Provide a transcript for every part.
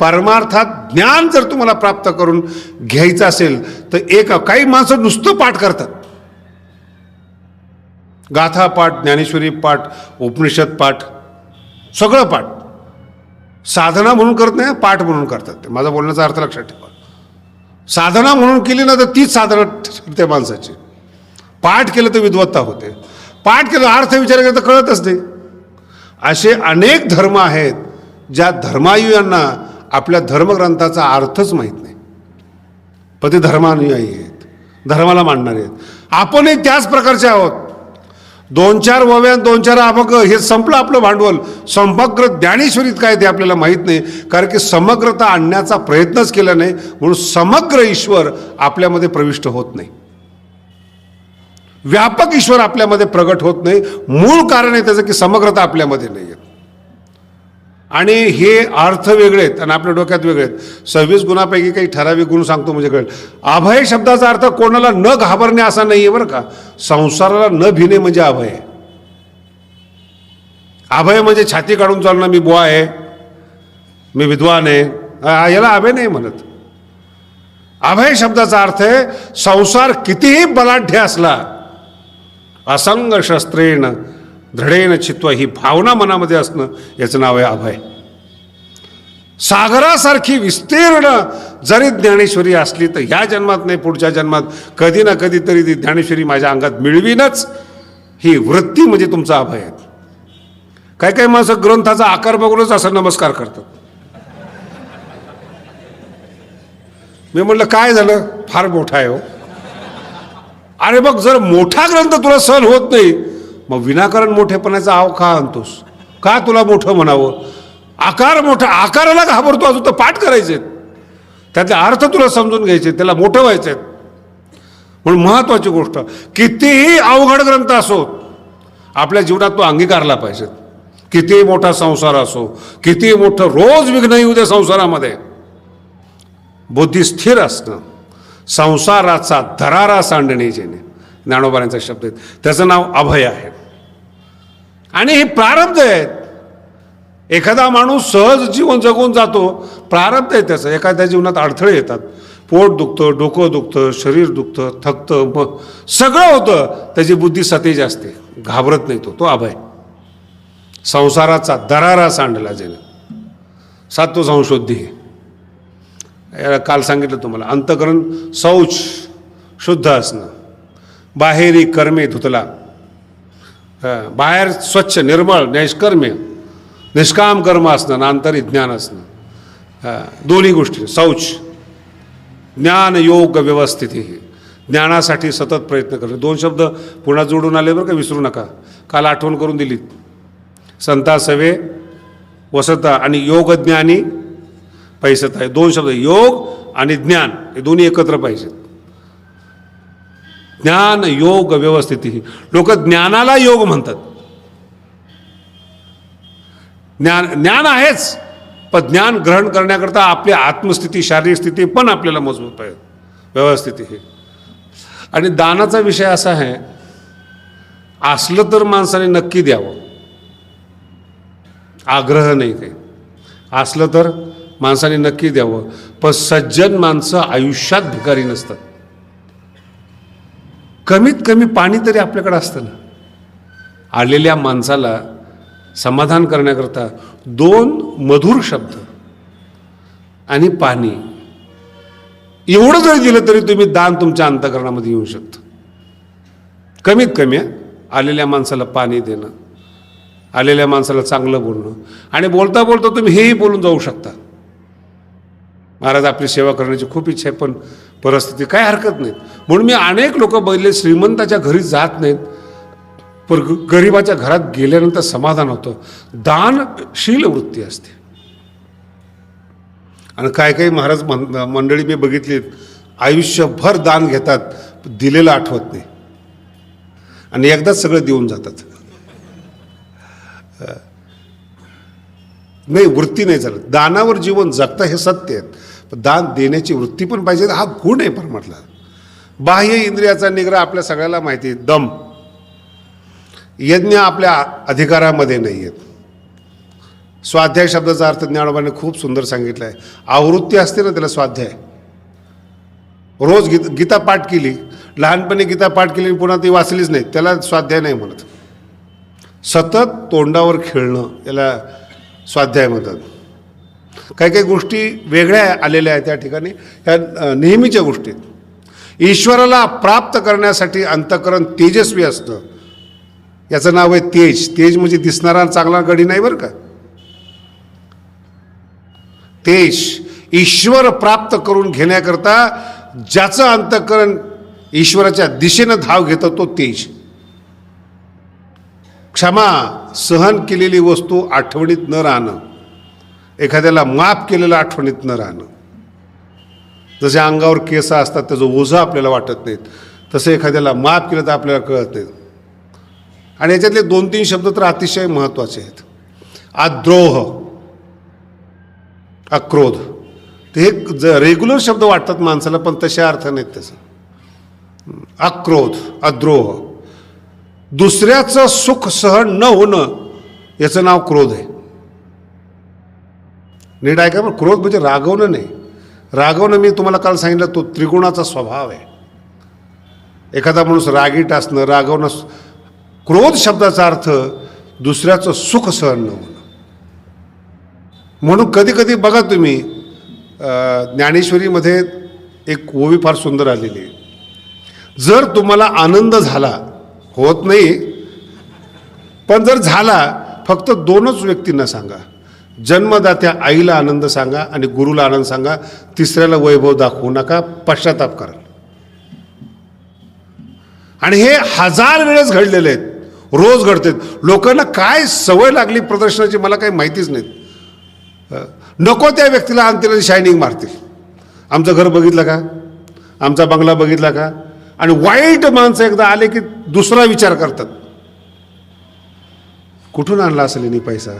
परमार्थात ज्ञान जर तुम्हाला प्राप्त करून घ्यायचं असेल तर एक काही माणसं नुसतं पाठ करतात. गाथा पाठ ज्ञानेश्वरी पाठ उपनिषद पाठ सगळं पाठ. साधना म्हणून करत नाही पाठ म्हणून करतात ते. माझा बोलण्याचा अर्थ लक्षात ठेवा. साधना म्हणून केली ना तर तीच साधना ठरते माणसाची. पाठ केलं तर विद्वत्ता होते. पाठ केलं अर्थ विचार केला तर कळतच नाही. असे अनेक धर्म आहेत ज्या धर्मायुयांना आपल्या धर्मग्रंथाचा अर्थच माहीत नाही. पण ते धर्मानुयायी आहेत. धर्माला मांडणारे आहेत. आपणही त्याच प्रकारचे आहोत. दोन चार वव्यान दोन चार अभंग हे संपलं आपलं भांडवल. समग्र ज्ञानेश्वरीत काय ते आपल्याला माहीत नाही. कारण की समग्रता आणण्याचा प्रयत्नच केला नाही. म्हणून समग्र ईश्वर आपल्यामध्ये प्रविष्ट होत नाही. व्यापक ईश्वर आपल्यामध्ये प्रगट होत नाही. मूळ कारण आहे त्याचं की समग्रता आपल्यामध्ये नाही आहे आणि हे अर्थ वेगळे आहेत आणि आपल्या डोक्यात वेगळे आहेत. सव्वीस गुणापैकी काही ठराविक गुण सांगतो म्हणजे कळेल अभय शब्दाचा अर्थ कोणाला न घाबरणे असा नाही आहे बरं का. संसाराला न भिणे म्हणजे अभय. आहे अभय म्हणजे छाती काढून चालणं मी बुवा आहे. मी विद्वान आहे. याला अभय नाही म्हणत. अभय शब्दाचा अर्थ आहे संसार कितीही बलाढ्य असला असंग शस्त्रेण धडेन चित्वा ही भावना मनामध्ये असणं याचं नाव आहे अभय. सागरासारखी विस्तीर्ण जरी ज्ञानेश्वरी असली तर ह्या जन्मात नाही पुढच्या जन्मात कधी ना कधीतरी ती ज्ञानेश्वरी माझ्या अंगात मिळवीनच. ही वृत्ती म्हणजे तुमचा अभय आहे. काही काही माणसं ग्रंथाचा आकार बघूनच असं नमस्कार करतात. मी म्हटलं काय झालं? फार मोठा आहे हो. अरे बघ जर मोठा ग्रंथ तुला सहन होत नाही मग विनाकारण मोठेपणाचा आव का आणतोस? का तुला मोठं म्हणावं? आकार मोठा आकाराला घाबरतो अजून तर पाठ करायचे त्यातले अर्थ तुला समजून घ्यायचे त्याला मोठं व्हायचे म्हणून महत्वाची गोष्ट कितीही अवघड ग्रंथ असो आपल्या जीवनात तो अंगीकारला पाहिजे. कितीही मोठा संसार असो कितीही मोठं रोज विघ्न येऊ दे संसारामध्ये. बुद्धी स्थिर असणं संसाराचा दरारा सांडणे जेणे ज्ञानोबाऱ्यांचा शब्द आहे. त्याचं नाव अभय आहे. आणि हे प्रारब्ध आहेत. एखादा माणूस सहज जीवन जगून जातो प्रारब्ध आहे त्याचं. एखाद्या जीवनात अडथळे येतात. पोट दुखतं डोकं दुखतं शरीर दुखतं थकतं मग सगळं होतं. त्याची बुद्धी सतेज असते. घाबरत नाही तो. तो अभय. संसाराचा दरारा सांडला ज्याने. सात्व संशोधी याला काल सांगितलं तुम्हाला. अंतकरण शौच शुद्ध असणं. बाहेरी कर्मे धुतला. बाहेर स्वच्छ निर्मळ नैष्कर्म्य निष्काम कर्म असणं आणि आंतरिक ज्ञान असणं दोन्ही गोष्टी शौच ज्ञान योग व्यवस्थिती ज्ञानासाठी सतत प्रयत्न करणे दोन शब्द पुन्हा जोडून आले बरं का विसरू नका काल आठवण करून दिलीत संता सवे वसता आणि योगज्ञानी पैसत आहे दोन शब्द योग आणि ज्ञान हे दोन्ही एकत्र पाहिजेत ज्ञान योग व्यवस्थिती. लोक ज्ञानाला योग म्हणतात. ज्ञान ज्ञान आहेच पण ज्ञान ग्रहण करण्याकरता आपली आत्मस्थिती शारीरिक स्थिती पण आपल्याला मजबूत पाहिजे व्यवस्थिती ही. आणि दानाचा विषय असा आहे असलं तर माणसाने नक्की द्यावं. आग्रह नाही काही. असलं तर माणसाने नक्की द्यावं. पण सज्जन माणसं आयुष्यात भिकारी नसतात. कमीत कमी पाणी तरी आपल्याकडं असतं ना. आलेल्या माणसाला समाधान करण्याकरता दोन मधुर शब्द आणि पाणी. एवढं जरी दिलं तरी तुम्ही दान तुमच्या अंतकरणामध्ये येऊ शकतं. कमीत कमी आलेल्या माणसाला पाणी देणं आलेल्या माणसाला चांगलं बोलणं आणि बोलता बोलता तुम्ही हेही बोलून जाऊ शकता. महाराज आपली सेवा करण्याची खूप इच्छा आहे पण परिस्थिती काय हरकत नाही. म्हणून मी अनेक लोक बघितले श्रीमंताच्या घरी जात नाहीत. पण ग- गरिबाच्या घरात गेल्यानंतर समाधान होतं. दानशील वृत्ती असते. आणि काय काही महाराज मं मंडळी मी बघितली आयुष्यभर दान घेतात दिलेलं आठवत नाही. आणि एकदाच सगळं देऊन जातात. नाही वृत्ती नाही चालत. दानावर जीवन जगतं हे सत्य आहे. दान देण्याची वृत्ती पण पाहिजे. हा गुण आहे परमातला बाह्य इंद्रियाचा निग्रह आपल्या सगळ्याला माहिती आहे. दम. यज्ञ आपल्या अधिकारामध्ये नाही आहेत. स्वाध्याय शब्दाचा अर्थ ज्ञानोबाने खूप सुंदर सांगितला आहे आवृत्ती असते ना त्याला स्वाध्याय. रोज गीत गीता पाठ केली. लहानपणी गीता पाठ केली पुन्हा ती वाचलीच नाही. त्याला स्वाध्याय नाही म्हणत. सतत तोंडावर खेळणं याला स्वाध्याय म्हणतात. काही काही गोष्टी वेगळ्या आलेल्या आहेत त्या ठिकाणी. ह्या नेहमीच्या गोष्टी आहेत. ईश्वराला प्राप्त करण्यासाठी अंतकरण तेजस्वी असतं. याचं नाव आहे तेज. तेज म्हणजे दिसणारा चांगला गडी नाही बरं का? तेज. ईश्वर प्राप्त करून घेण्याकरता ज्याचं अंतकरण ईश्वराच्या दिशेनं धाव घेतं तो तेज. क्षमा सहन केलेली वस्तू आठवणीत न राहणं. एखाद्याला माफ केलेलं आठवणीत न राहणं. जसे अंगावर केस असतात त्याचं ओझं आपल्याला वाटत नाहीत. तसं एखाद्याला माफ केलं तर आपल्याला कळत नाही. आणि याच्यातले दोन तीन शब्द तर अतिशय महत्त्वाचे आहेत. आद्रोह अक्रोध. ते हे ज रेग्युलर शब्द वाटतात माणसाला पण तसे अर्थ नाहीत त्याचं. अक्रोध अद्रोह. दुसऱ्याचं सुख सहन न होणं याचं नाव क्रोध आहे. नीट ऐका पण क्रोध म्हणजे रागवणं नाही. रागवणं मी तुम्हाला काल सांगितलं तो त्रिगुणाचा स्वभाव आहे. एखादा माणूस रागीट असणं रागवणं क्रोध शब्दाचा अर्थ दुसऱ्याचं सुख सहन न होणं. म्हणून कधी कधी बघा तुम्ही ज्ञानेश्वरीमध्ये एक ओवी फार सुंदर आलेली आहे. जर तुम्हाला आनंद झाला होत नाही पण जर झाला फक्त दोनच व्यक्तींना सांगा. जन्मदात्या आईला आनंद सांगा आणि गुरुला आनंद सांगा तिसऱ्याला वैभव दाखवू नका पश्चाताप कराल आणि हे हजार वेळेस घडलेले आहेत. रोज घडतात. लोकांना काय सवय लागली प्रदर्शनाची मला काही माहितीच नाहीत. नको त्या व्यक्तीला आणतील शायनिंग मारतील. आमचं घर बघितलं का? आमचा बंगला बघितला का? आणि वाईट माणसं एकदा आले की दुसरा विचार करतात. कुठून आणला असेल यांनी पैसा?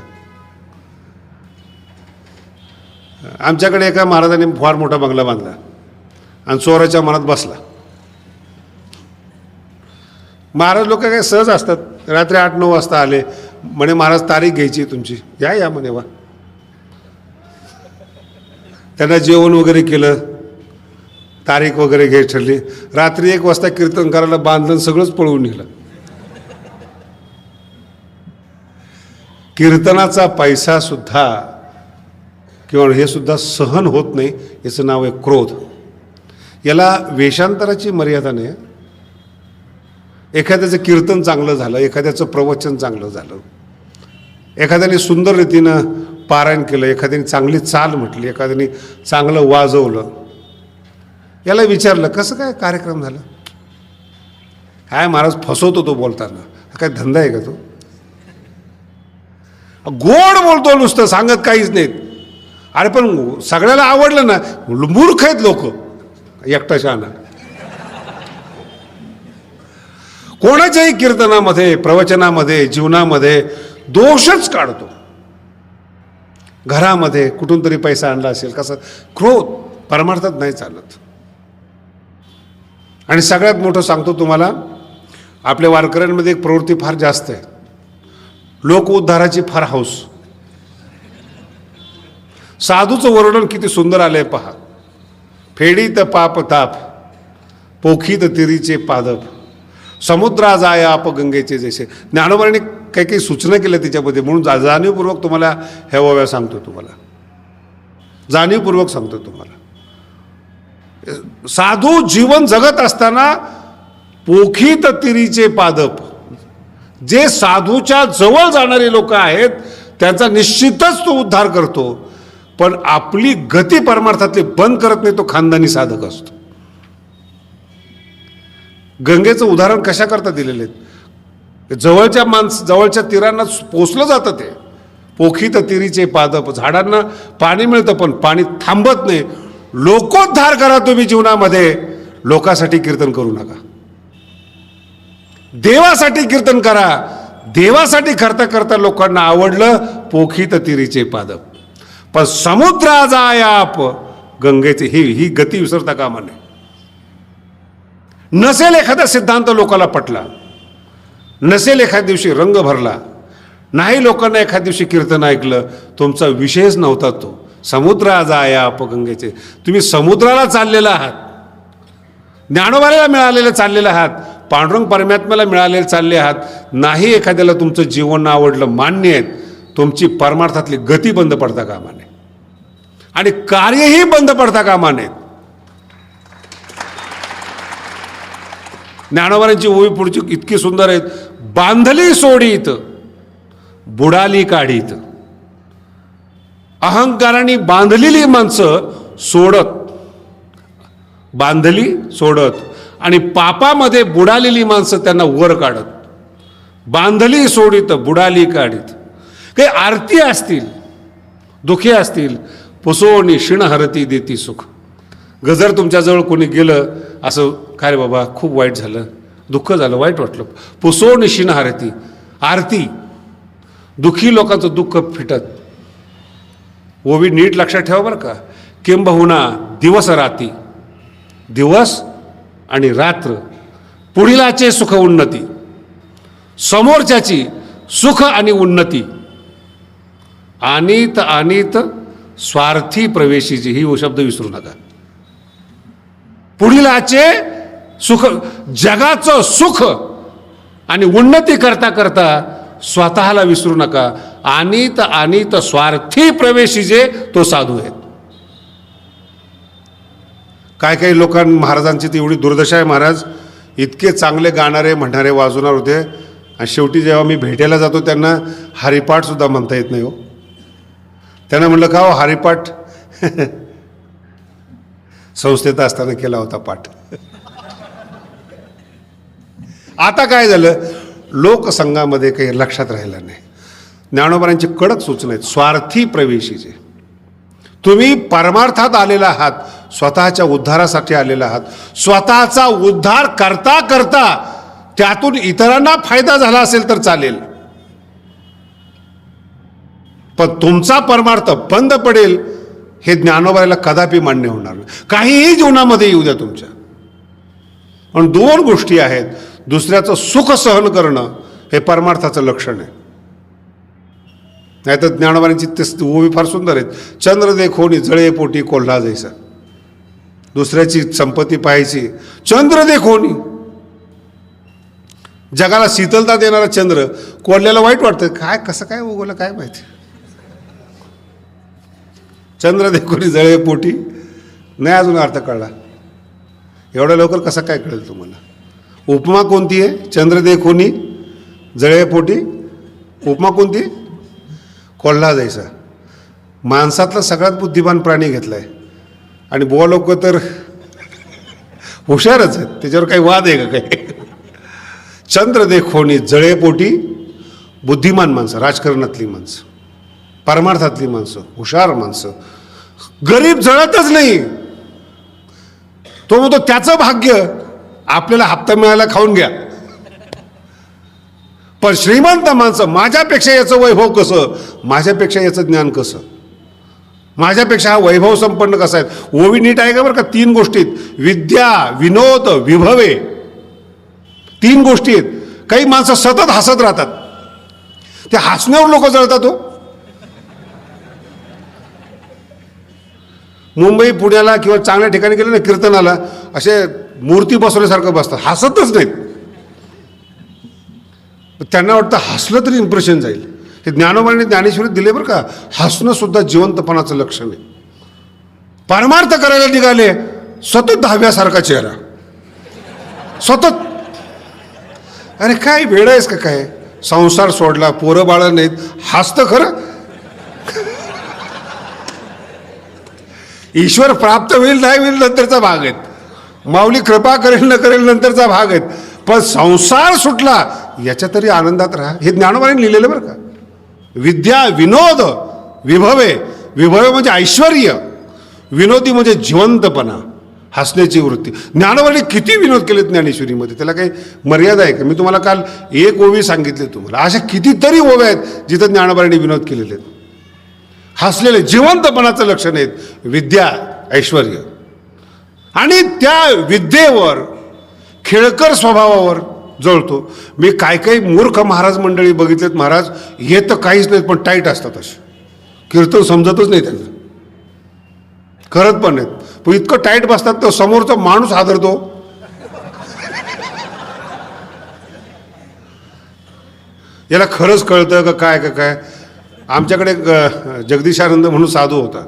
आमच्याकडे एका महाराजांनी फार मोठा बंगला बांधला आणि चोराच्या मनात बसला. महाराज लोक काय सहज असतात. रात्री आठ नऊ वाजता आले. म्हणे महाराज तारीख घ्यायची आहे तुमची. या या म्हणे वा. त्यांना जेवण वगैरे केलं. तारीख वगैरे घे ठरली. रात्री एक वाजता कीर्तन करायला बांधलं सगळंच पळवून नेलं. कीर्तनाचा पैसा सुद्धा किंवा हे सुद्धा सहन होत नाही याचं नाव आहे क्रोध. याला वेषांतराची मर्यादा नाही. एखाद्याचं कीर्तन चांगलं झालं एखाद्याचं प्रवचन चांगलं झालं. एखाद्याने सुंदर रीतीनं पारायण केलं एखाद्याने चांगली चाल म्हटली एखाद्याने चांगलं वाजवलं. याला विचारलं कसं काय कार्यक्रम झाला? काय महाराज फसवतो तो बोलताना. हा काय धंदा आहे का तो? गोड बोलतो नुसतं सांगत काहीच नाहीत. अरे पण सगळ्याला आवडलं ना मूर्ख आहेत लोक. एकटा शहाणा कोणाच्याही कीर्तनामध्ये प्रवचनामध्ये जीवनामध्ये दोषच काढतो. घरामध्ये कुठून तरी पैसा आणला असेल कसं क्रोध परमार्थात नाही चालत. आणि सगळ्यात मोठं सांगतो तुम्हाला आपल्या वारकऱ्यांमध्ये एक प्रवृत्ती फार जास्त आहे. लोक उद्धाराची फार हौस. साधूचं वर्णन किती सुंदर आलंय पहा. फेडीत पाप ताप पोखीत तिरीचे पादप समुद्रा जाय आप गंगेचे जैसे. ज्ञानोबाने काही काही सूचना केल्या त्याच्यामध्ये. म्हणून जा जाणीवपूर्वक तुम्हाला ह्या वव्या सांगतो तुम्हाला. जाणीवपूर्वक सांगतो तुम्हाला. साधू जीवन जगत असताना पोखीत तिरीचे पादप जे साधूच्या जवळ जाणारे लोक आहेत त्यांचा निश्चितच तो उद्धार करतो. पण आपली गती परमार्थातली बंद करत नाही तो खानदानी साधक असतो. गंगेचं उदाहरण कशा करता दिलेले आहेत जवळच्या माणस जवळच्या तीरांना पोचलं जातं ते. पोखीत तिरीचे पादप झाडांना पाणी मिळतं पण पाणी थांबत नाही. लोकोद्धार करा तुम्ही जीवनामध्ये. लोकासाठी कीर्तन करू नका. देवासाठी कीर्तन करा. देवासाठी करता करता लोकांना आवडलं पोखीत तिरीचे पादप पण समुद्रा जायाप गंगेचे ही ही गती विसरता कामा नये. नसेल एखादा सिद्धांत लोकाला पटला नसेल एखाद्या दिवशी रंग भरला नाही लोकांना एखाद्या दिवशी कीर्तन ऐकलं तुमचा विषयच नव्हता तो. समुद्रा जाया अपगंगेचे तुम्ही समुद्राला चाललेला आहात. ज्ञानोबाला मिळालेले चाललेले आहात. पांडुरंग परमात्म्याला मिळालेले चालले आहात. नाही एखाद्याला तुमचं जीवन आवडलं मान्य आहेत. तुमची परमार्थातली गती बंद पडता कामा आणि कार्यही बंद पडता कामा नयेत ज्ञानोबारांची ओवी पुढची इतकी सुंदर आहेत. बांधली सोडीत बुडाली काढीत अहंकाराने बांधलेली माणसं सोडत बांधली सोडत आणि पापामध्ये बुडालेली माणसं त्यांना वर काढत. बांधली सोडीत बुडाली काढीत काही आरती असतील दुःखी असतील पुसोनी शिण हरती देती सुख. गजर तुमच्याजवळ कोणी गेलं असं काय रे बाबा खूप वाईट झालं. दुःख झालं वाईट वाटलं. पुसोन शिण हरती. आरती. दुःखी लोकांचं दुःख फिटत. ओवी नीट लक्षात ठेवा बरं का. किंबहुना दिवस राती. दिवस आणि रात्र. पुढीलाचे सुख उन्नती. समोरच्याची सुख आणि उन्नती. आणित अनित स्वार्थी प्रवेशीची ही शब्द विसरू नका. पुढीलाचे सुख जगाचं सुख आणि उन्नती करता करता स्वतःला विसरू नका. अनित अनित स्वार्थी प्रवेशी जे तो साधू आहेत. काय काही लोकां महाराजांची ती एवढी दुर्दशा आहे महाराज. इतके चांगले गाणारे म्हणणारे वाजवणार होते. आणि शेवटी जेव्हा मी भेटायला जातो त्यांना हरिपाठसुद्धा म्हणता येत नाही हो. त्यांना म्हणलं का हो हरिपाठ संस्थेत असताना केला होता पाठ. आता काय झालं? लोकसंघामध्ये काही लक्षात राहिलं नाही. ज्ञानोबरांची कडक सूचना आहेत. स्वार्थी प्रवेशीचे तुम्ही परमार्थात आलेला आहात. स्वतःच्या उद्धारासाठी आलेला आहात. स्वतःचा उद्धार करता करता त्यातून इतरांना फायदा झाला असेल तर चालेल. पण तुमचा परमार्थ बंद पडेल हे ज्ञानोबाईला कदापि मान्य होणार नाही. काहीही जीवनामध्ये येऊ द्या तुमच्या. पण दोन गोष्टी आहेत. दुसऱ्याचं सुख सहन करणं हे परमार्थाचं लक्षण आहे. नाही तर ज्ञानोबांची ते ओवी फार सुंदर आहेत. चंद्र देखोनी जळे पोटी कोल्हा जायचा दुसऱ्याची संपत्ती पाहायची. चंद्र देखोनी. जगाला शीतलता देणारा चंद्र कोल्ह्याला वाईट वाटतं. काय कसं काय उगवलं काय माहिती? चंद्र देखोनी जळे पोटी? नाही अजून अर्थ कळला. एवढ्या लवकर कसं काय कळेल तुम्हाला? उपमा कोणती आहे? चंद्र देखोनी जळे पोटी? उपमा कोणती? कोल्हा जायचा माणसातला सगळ्यात बुद्धिमान प्राणी घेतला आहे आणि बुवा लोक तर हुशारच आहेत. त्याच्यावर काही वाद आहे का काही? चंद्र देखोनी जळेपोटी बुद्धिमान माणसं राजकारणातली माणसं. परमार्थातली माणसं हुशार माणसं. गरीब जळतच नाही. तो म्हणतो त्याचं भाग्य आपल्याला हप्ता मिळायला खाऊन घ्या. पण श्रीमंत माणसं माझ्यापेक्षा याचं वैभव कसं? माझ्यापेक्षा याचं ज्ञान कसं? माझ्यापेक्षा हा वैभव संपन्न कसा आहे? ओवी नीट आहे का बरं का? तीन गोष्टीत. विद्या विनोद विभवे. तीन गोष्टी आहेत काही माणसं सतत हसत राहतात. ते हसण्यावर लोक जळतात हो. मुंबई पुण्याला किंवा चांगल्या ठिकाणी गेले ना कीर्तनाला असे मूर्ती बसवल्यासारखं बसतात. हसतच नाहीत. त्यांना वाटतं हसलं तरी इम्प्रेशन जाईल. हे ज्ञानोबाने ज्ञानेश्वरी दिले बरं का. हसणं सुद्धा जिवंतपणाचं लक्षण आहे. परमार्थ करायला निघाले सतत दहाव्यासारखा चेहरा. सतत. अरे काय वेळ आहेस का काय? संसार सोडला पोरं बाळं नाहीत. हसतं खरं. ईश्वर प्राप्त होईल नाही होईल नंतरचा भाग आहेत. माऊली कृपा करेल न करेल नंतरचा भाग आहेत. पण संसार सुटला याच्या तरी आनंदात राहा. हे ज्ञानोबाने लिहिलेलं बरं का? विद्या विनोद विभवे. विभवे म्हणजे ऐश्वर विनोदी म्हणजे जिवंतपणा. हसण्याची वृत्ती. ज्ञानोबाने किती विनोद केले ज्ञानेश्वरीमध्ये? त्याला काही मर्यादा आहे का? मी तुम्हाला काल एक ओवी सांगितली तुम्हाला. अशा कितीतरी ओव्या आहेत जिथं ज्ञानोबाने विनोद केलेले आहेत. हसलेले जिवंतपणाचं लक्षण आहेत विद्या ऐश्वर आणि त्या विद्येवर खेळकर स्वभावावर जळतो. मी काय काही मूर्ख महाराज मंडळी बघितलेत महाराज हे तर काहीच नाहीत पण टाईट असतात असे. कीर्तन समजतच नाही त्यांना करत पण नाहीत. पण इतकं टाईट बसतात तर समोरचा माणूस हादरतो. याला खरंच कळतं का काय का काय? आमच्याकडे ग जगदीशानंद म्हणून साधू होता.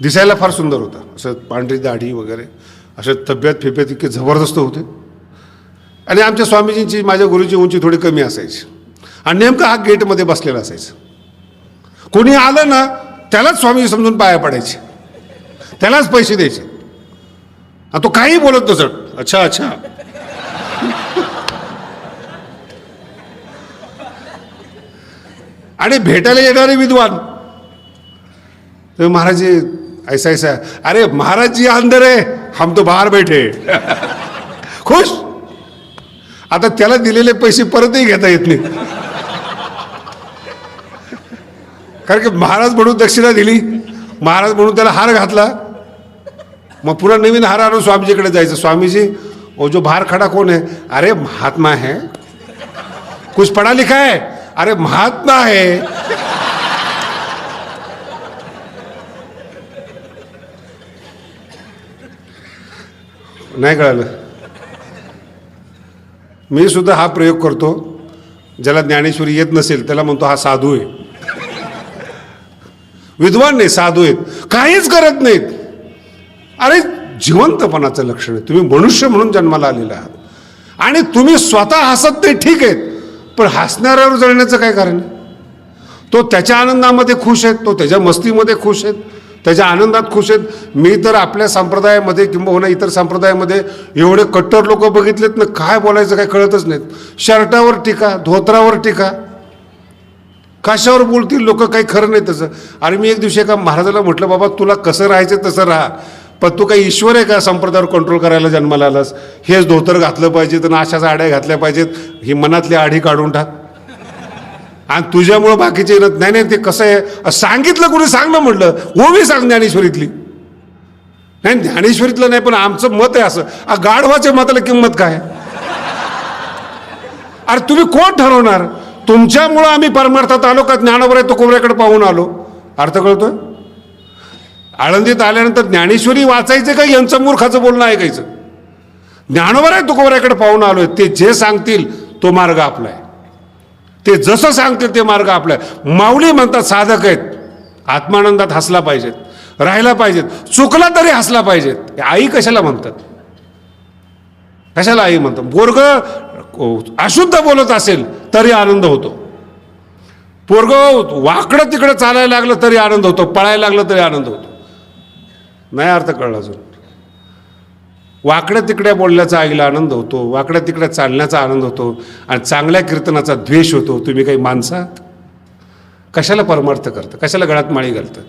दिसायला फार सुंदर होता. असं पांढरी दाढी वगैरे अशा तब्येत फिब्येत इतके जबरदस्त होते. आणि आमच्या स्वामीजींची माझ्या गुरुची उंची थोडी कमी असायची. आणि नेमका हा गेटमध्ये बसलेला असायचा. कोणी आलं ना त्यालाच स्वामीजी समजून पाया पडायचे. त्यालाच पैसे द्यायचे. आणि तो काही बोलत नसत. अच्छा अच्छा. आणि भेटायला येणारे विद्वान. तो महाराज ऐसा ऐसा. अरे महाराज जी अंदर आहे हम तो बाहर बैठे. खुश? आता त्याला दिलेले पैसे परतही घेता येत नाही कारण की महाराज म्हणून दक्षिणा दिली. महाराज म्हणून त्याला हार घातला. मग पुन्हा नवीन हार आणून स्वामीजीकडे जायचं. स्वामीजी ओ जो भार खड़ा कोण आहे? अरे महात्मा है. कुछ पढ़ा लिखा है? अरे महात्मा आहे. नाही कळालं. मी सुद्धा हा प्रयोग करतो. ज्याला ज्ञानेश्वरी येत नसेल त्याला म्हणतो हा साधू आहे. विद्वान नाही साधू आहेत. काहीच करत नाहीत. अरे जिवंतपणाचं लक्षण आहे. तुम्ही मनुष्य म्हणून जन्माला आलेला आहात. आणि तुम्ही स्वतः हसत नाही ठीक आहेत पण हसणाऱ्यावर जळण्याचं काय कारण तो त्याच्या आनंदामध्ये खुश आहेत तो त्याच्या मस्तीमध्ये खुश आहेत त्याच्या आनंदात खुश आहेत. मी तर आपल्या संप्रदायामध्ये किंबहुना इतर संप्रदायामध्ये एवढे कट्टर लोक बघितलेत ना काय बोलायचं काय कळतच नाहीत. शर्टावर टीका धोत्रावर टीका. कशावर बोलतील लोक? काही खरं नाही तसं. आणि मी एक दिवशी एका महाराजाला म्हटलं बाबा तुला कसं राहायचं तसं राहा. पण तू काही ईश्वर आहे का संप्रदायावर कंट्रोल करायला जन्माला आलास? हेच धोतर घातलं पाहिजे तर अशाच आड्या घातल्या पाहिजेत ही मनातली आढी काढून टाक. आणि तुझ्यामुळं बाकीचे येणं नाही नाही ते कसं आहे? सांगितलं कोणी सांग ना म्हटलं ओवी हो, सांग ज्ञानेश्वरीतली. नाही ज्ञानेश्वरीतलं नाही पण आमचं मत आहे असं. आ, गाढवाच्या मताला किंमत काय? अरे तुम्ही कोण ठरवणार? तुमच्यामुळं आम्ही परमार्थात आलो का? ज्ञानावर आहे तो कोबऱ्याकडे पाहून आलो. अर्थ कळतोय? आळंदीत आल्यानंतर ज्ञानेश्वरी वाचायचं का यांचं मूर्खाचं बोलणं ऐकायचं? ज्ञानोबर आहे तुकोबऱ्याकडे पाहून आलोय. ते जे सांगतील तो मार्ग आपला आहे ते जसं सांगतील ते मार्ग आपला आहे माऊली म्हणतात साधक आहेत. आत्मानंदात हसला पाहिजेत. राहायला पाहिजेत. चुकला तरी हसला पाहिजेत. आई कशाला म्हणतात? कशाला आई म्हणतात? बोरग अशुद्ध बोलत असेल तरी आनंद होतो. पोरग वाकडं तिकडं चालायला लागलं तरी आनंद होतो. पळायला लागलं तरी आनंद होतो. नाही अर्थ कळला अजून. वाकड्या तिकड्या बोलण्याचा आईला आनंद होतो वाकड्या तिकड्या चालण्याचा आनंद होतो आणि चांगल्या कीर्तनाचा द्वेष होतो. तुम्ही काही माणसात? कशाला परमार्थ करतं? कशाला गळ्यात माळी घालतं?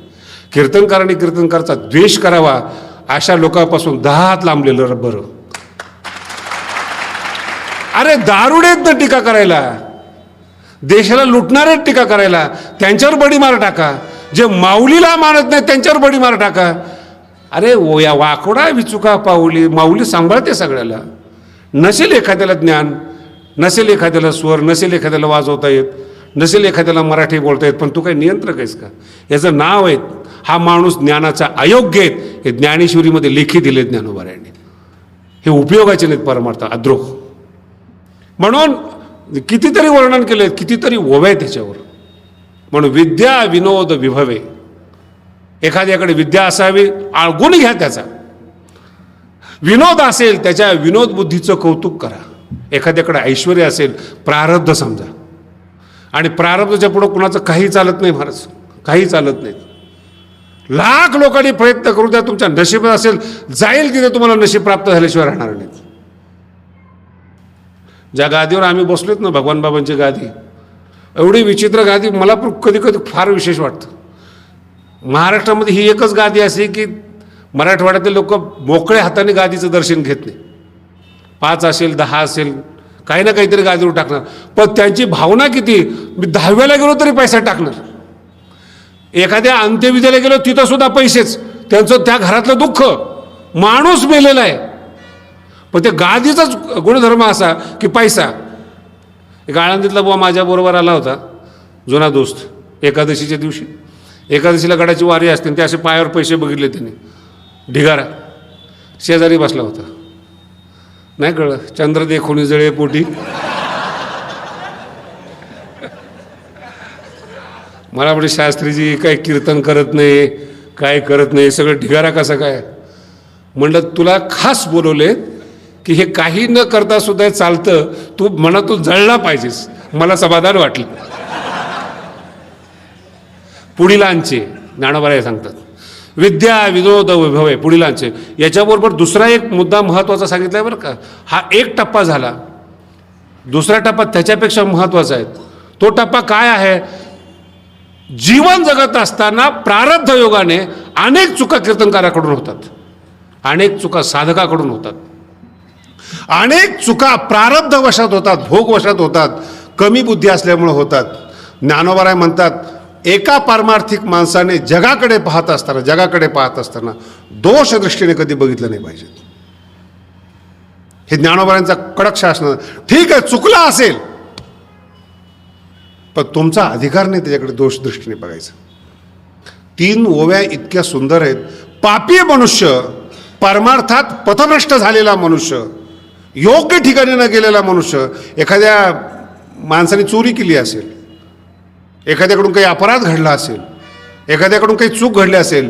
कीर्तनकाराने कीर्तनकाराचा द्वेष करावा अशा लोकांपासून दहा हात लांबलेलं बरं. अरे दारुडेत ना टीका करायला. देशाला लुटणारे टीका करायला. त्यांच्यावर बडी मार टाका. जे माऊलीला मानत नाही त्यांच्यावर बडी मार टाका. अरे ओ या वाकोडा विचुका पाऊली माऊली सांभाळते सगळ्याला. नसेल एखाद्याला ज्ञान नसेल एखाद्याला स्वर नसेल एखाद्याला वाजवता येत नसेल एखाद्याला मराठी बोलता येत पण तू काही नियंत्रक आहेस का? याचं नाव आहे हा माणूस ज्ञानाचा अयोग्य आहेत हे ज्ञानेश्वरीमध्ये लेखी दिले ज्ञानोबाऱ्यांनी हे उपयोगाचे नाहीत परमार्थ अद्रोह. म्हणून कितीतरी वर्णन केले कितीतरी ओव्या त्याच्यावर. म्हणून विद्या विनोद विभवे. एखाद्याकडे विद्या असावी आ- गुण घ्या त्याचा. विनोद असेल त्याच्या विनोद बुद्धीचं कौतुक करा. एखाद्याकडे ऐश्वर असेल प्रारब्ध समजा. आणि प्रारब्धाच्या पुढं कुणाचं काही चालत नाही महाराज. काही चालत नाही. लाख लोकांनी प्रयत्न करू द्या तुमच्या नशिबात असेल जाईल तिथे तुम्हाला नशीब प्राप्त झाल्याशिवाय राहणार नाहीत ज्या गादीवर आम्ही बसलोत ना भगवान बाबांची गादी एवढी विचित्र गादी मला पण कधी कधी फार विशेष वाटतं. महाराष्ट्रामध्ये ही एकच गादी अशी की मराठवाड्यातले लोक मोकळ्या हाताने गादीचं दर्शन घेत नाही. पाच असेल दहा असेल काही ना काहीतरी गादीवर टाकणार. पण त्यांची भावना किती? मी दहाव्याला गेलो तरी पैसा टाकणार. एखाद्या अंत्यविधीला गेलो तिथं सुद्धा पैसेच. त्यांचं त्या घरातलं दुःख. माणूस मेलेला आहे. पण ते गादीचाच गुणधर्म असा की पैसा. एक आळंदीतला बुवा माझ्याबरोबर आला होता जुना दोस्त एकादशीच्या दिवशी. एकादशीला गडाची वारी असते आणि ते असे पायावर पैसे बघितले त्यांनी. ढिगारा. शेजारी बसला होता. नाही कळलं? चंद्र देखुनी जळे पोटी. मला म्हणजे शास्त्रीजी काय कीर्तन करत नाही काय करत नाही सगळं ढिगारा कसा काय? म्हणलं तुला खास बोलवले की हे काही न करता सुद्धा चालतं तू मनातून जळला पाहिजेस. मला समाधान वाटलं. पुढीलांचे ज्ञानोबाराय सांगतात. विद्या विनोद वैभव पुढीलांचे. याच्याबरोबर दुसरा एक मुद्दा महत्त्वाचा सांगितला आहे बरं का. हा एक टप्पा झाला. दुसरा टप्पा त्याच्यापेक्षा महत्त्वाचा आहे. तो टप्पा काय आहे? जीवन जगत असताना प्रारब्ध योगाने अनेक चुका कीर्तनकाराकडून होतात. अनेक चुका साधकाकडून होतात. अनेक चुका प्रारब्ध वशात होतात भोगवशात होतात कमी बुद्धी असल्यामुळे होतात. ज्ञानोबाराय म्हणतात एका पारमार्थिक माणसाने जगाकडे पाहत असताना जगाकडे पाहत असताना दोष दृष्टीने कधी बघितलं नाही पाहिजे. हे ज्ञानोबरांचा कडक शासन ठीक आहे चुकला असेल. पण तुमचा अधिकार नाही त्याच्याकडे दोष दृष्टीने बघायचा. तीन ओव्या इतक्या सुंदर आहेत. पापी मनुष्य परमार्थात पथभ्रष्ट झालेला मनुष्य योग्य ठिकाणी न गेलेला मनुष्य एखाद्या माणसाने चोरी केली असेल एखाद्याकडून काही अपराध घडला असेल एखाद्याकडून काही चूक घडली असेल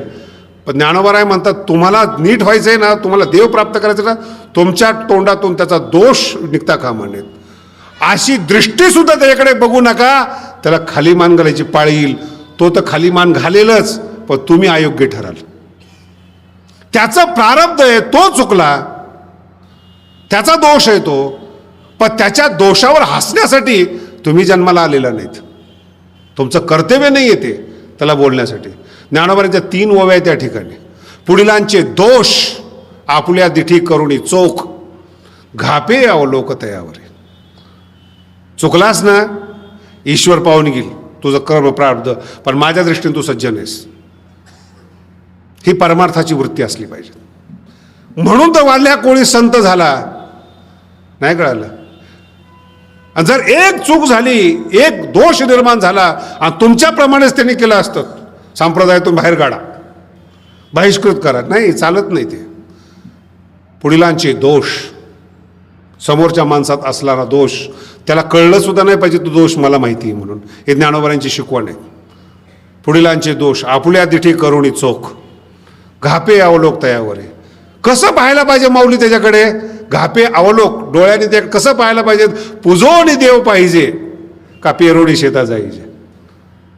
पण ज्ञानोबाराय म्हणतात तुम्हाला नीट व्हायचं आहे ना तुम्हाला देव प्राप्त करायचं ना तुमच्या तोंडातून त्याचा दोष निघता कामा नयेत. अशी दृष्टीसुद्धा त्याच्याकडे बघू नका त्याला खाली मान घालायची पाळी येईल. तो तर खाली मान घालेलच पण तुम्ही अयोग्य ठराल. त्याचं प्रारब्ध आहे तो चुकला त्याचा दोष आहे तो पण त्याच्या दोषावर हसण्यासाठी तुम्ही जन्माला आलेला नाहीत. तुमचं कर्तव्य नाही येते त्याला बोलण्यासाठी. ज्ञानोबाऱ्यांच्या तीन ओव्या त्या ठिकाणी. पुढीलांचे दोष आपल्या दिठी करुणी चोख. घापे अवलोक तयावर चुकलास ना ईश्वर पाहून घेईल. तुझं कर्म प्रारब्ध. पण माझ्या दृष्टीने तू सज्जन आहेस ही परमार्थाची वृत्ती असली पाहिजे. म्हणून तर वाढल्या कोणी संत झाला. नाही कळालं? आणि जर एक चूक झाली एक दोष निर्माण झाला आणि तुमच्याप्रमाणेच त्यांनी केलं असतं संप्रदायातून बाहेर काढा. बहिष्कृत करा. नाही चालत नाही ते. पुढीलांचे दोष समोरच्या माणसात असणारा दोष त्याला कळलंसुद्धा नाही पाहिजे तो दोष मला माहिती आहे म्हणून. हे ज्ञानोबरांची शिकवण आहे. पुढीलांचे दोष आपुल्या दिठी करुणी चोख. घापे अवलोक तयावर आहे. कसं पाहायला पाहिजे माऊली त्याच्याकडे? घापे अवलोक डोळ्याने ते कसं पाहायला पाहिजे? पुजोनी देव पाहिजे का पेरोडी शेता जायचे?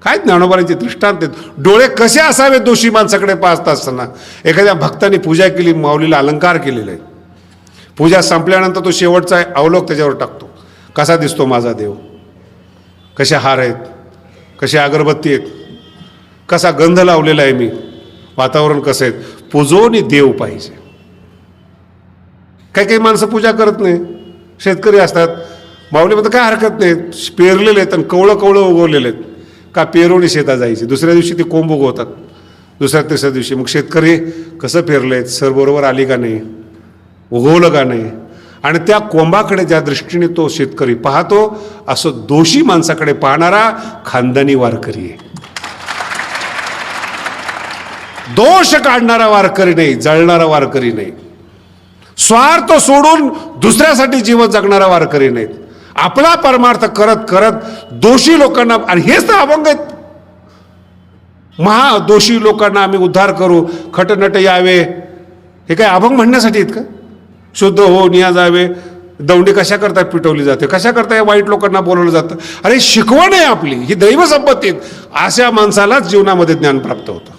काय ज्ञानोबारांचे दृष्टांत आहेत. डोळे कसे असावेत दोषी माणसाकडे पाहत असताना? एखाद्या भक्ताने पूजा केली माऊलीला अलंकार केलेला आहे पूजा संपल्यानंतर तो शेवटचा अवलोक त्याच्यावर टाकतो. कसा दिसतो माझा देव? कसे हार आहेत? कसे अगरबत्ती आहेत? कसा गंध लावलेला आहे मी? वातावरण कसं आहे? पुजोनी देव पाहिजे. काही काही माणसं पूजा करत नाही शेतकरी असतात. माऊलीमध्ये काय हरकत नाही. पेरलेले आहेत आणि कवळं कवळं उगवलेले आहेत. का पेरवणी शेतात जायची. दुसऱ्या दिवशी ते कोंब उगवतात. दुसऱ्या तिसऱ्या दिवशी. मग शेतकरी कसं पेरले आहेत? सर बरोबर आली का नाही? उगवलं का नाही? आणि त्या कोंबाकडे ज्या दृष्टीने तो शेतकरी पाहतो असं दोषी माणसाकडे पाहणारा खानदानी वारकरी आहे. दोष काढणारा वारकरी नाही जळणारा वारकरी नाही. स्वार्थ सोडून दुसऱ्यासाठी जीवन जगणारा वारकरी नाहीत. आपला परमार्थ करत करत दोषी लोकांना आणि हेच तर अभंग आहेत. महा दोषी लोकांना आम्ही उद्धार करू खटनट यावे. हे काय अभंग म्हणण्यासाठी आहेत का? शुद्ध हो निया जावे. दौंडी कशा करता पिटवली जाते? कशा करता या वाईट लोकांना बोलवलं जातं? अरे शिकवण आहे आपली. ही दैव संपत्ती आहेत. अशा माणसालाच जीवनामध्ये ज्ञान प्राप्त होतं.